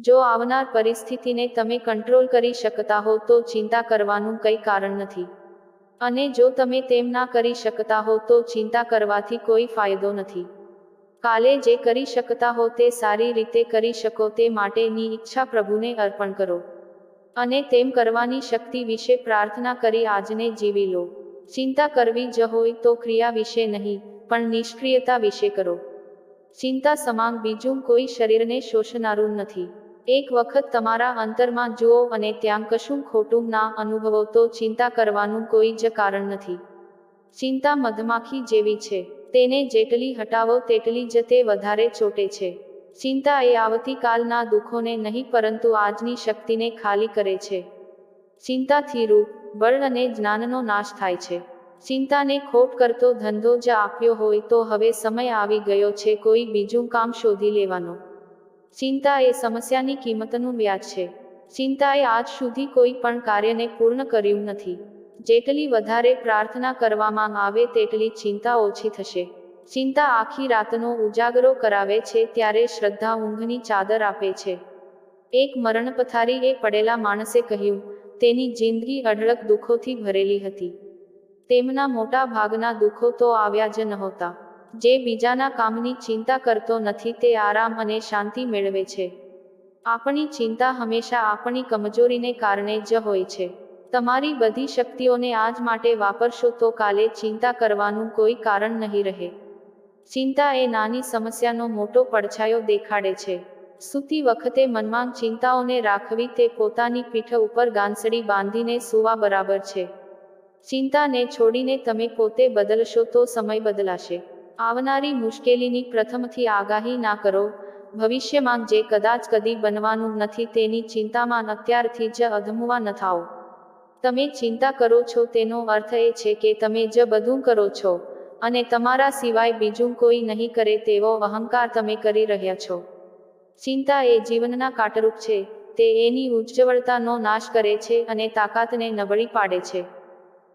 જો આવનાર પરિસ્થિતિને તમે કંટ્રોલ કરી શકતા હો, તો ચિંતા કરવાનું કંઈ કારણ નથી. અને જો તમે તેમ ના કરી શકતા હો, તો ચિંતા કરવાથી કોઈ ફાયદો નથી. કાલે જે કરી શકતા હો, તે સારી રીતે કરી શકો, તે માટેની ઈચ્છા પ્રભુને અર્પણ કરો. અને તેમ કરવાની શક્તિ વિશે પ્રાર્થના કરી આજને જીવી લો. ચિંતા કરવી જ હોય, તો ક્રિયા વિશે નહીં, પણ નિષ્ક્રિયતા વિશે કરો. ચિંતા સમાન બીજું કોઈ શરીરને શોષનારું નથી. એક વખત તમારા અંતરમાં જુઓ અને ત્યાં કશું ખોટું ના અનુભવો તો ચિંતા કરવાનું કોઈ જ કારણ નથી. ચિંતા મધમાખી જેવી છે. તેને જેટલી હટાવો તેટલી જ તે વધારે ચોટે છે. ચિંતા એ આવતીકાલના દુઃખોને નહીં પરંતુ આજની શક્તિને ખાલી કરે છે. ચિંતાથી રૂપ, બળ અને જ્ઞાનનો નાશ થાય છે. ચિંતાને ખોટ કરતો ધંધો જ આપ્યો હોય તો હવે સમય આવી ગયો છે કોઈ બીજું કામ શોધી લેવાનો. ચિંતા એ સમસ્યાની કિંમતનું વ્યાજ છે. ચિંતાએ આજ સુધી કોઈ પણ કાર્યને પૂર્ણ કર્યું નથી. જેટલી વધારે પ્રાર્થના કરવામાં આવે તેટલી ચિંતા ઓછી થશે. ચિંતા આખી રાતનો ઉજાગરો કરાવે છે ત્યારે શ્રદ્ધા ઊંઘની ચાદર આપે છે. એક મરણ પથારીએ પડેલા માણસે કહ્યું, તેની જિંદગી અઢળક દુઃખોથી ભરેલી હતી. તેમના મોટા ભાગના દુઃખો તો આવ્યા જ નહોતા. જે બીજાના કામની ચિંતા કરતો નથી તે આરામ અને શાંતિ મેળવે છે. આપણી ચિંતા હંમેશા આપણી કમજોરીને કારણે જ હોય છે. તમારી બધી શક્તિઓને આજ માટે વાપરશો તો કાલે ચિંતા કરવાનું કોઈ કારણ નહીં રહે. ચિંતા એ નાની સમસ્યાનો મોટો પડછાયો દેખાડે છે. સૂતી વખતે મનમાં ચિંતાઓને રાખવી તે પોતાની પીઠ ઉપર ગાંસડી બાંધીને સૂવા બરાબર છે. ચિંતાને છોડીને તમે પોતે બદલશો તો સમય બદલાશે. આવનારી મુશ્કેલીની પ્રથમથી આગાહી ના કરો. ભવિષ્યમાં જે કદાચ કદી બનવાનું નથી તેની ચિંતામાં અત્યારથી જ અધમવા ન થાઓ. તમે ચિંતા કરો છો તેનો અર્થ એ છે કે તમે જ બધું કરો છો, અને તમારા સિવાય બીજું કોઈ નહીં કરે તેવો અહંકાર તમે કરી રહ્યા છો. ચિંતા એ જીવનના કાટરૂપ છે, તે એની ઉજ્જવળતાનો નાશ કરે છે અને તાકાતને નબળી પાડે છે.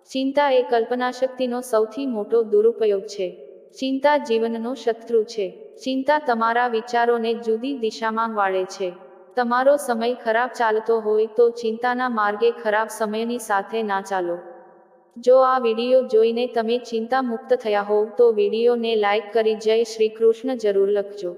ચિંતા એ કલ્પનાશક્તિનો સૌથી મોટો દુરુપયોગ છે. ચિંતા જીવનનો શત્રુ છે. ચિંતા તમારા વિચારોને જુદી દિશામાં વાળે છે. તમારો સમય ખરાબ ચાલતો હોય તો ચિંતાના માર્ગે ખરાબ સમયની સાથે ના ચાલો. જો આ વીડિયો જોઈને તમે ચિંતા મુક્ત થયા હોવ તો વિડીયોને લાઈક કરી જય શ્રી કૃષ્ણ જરૂર લખજો.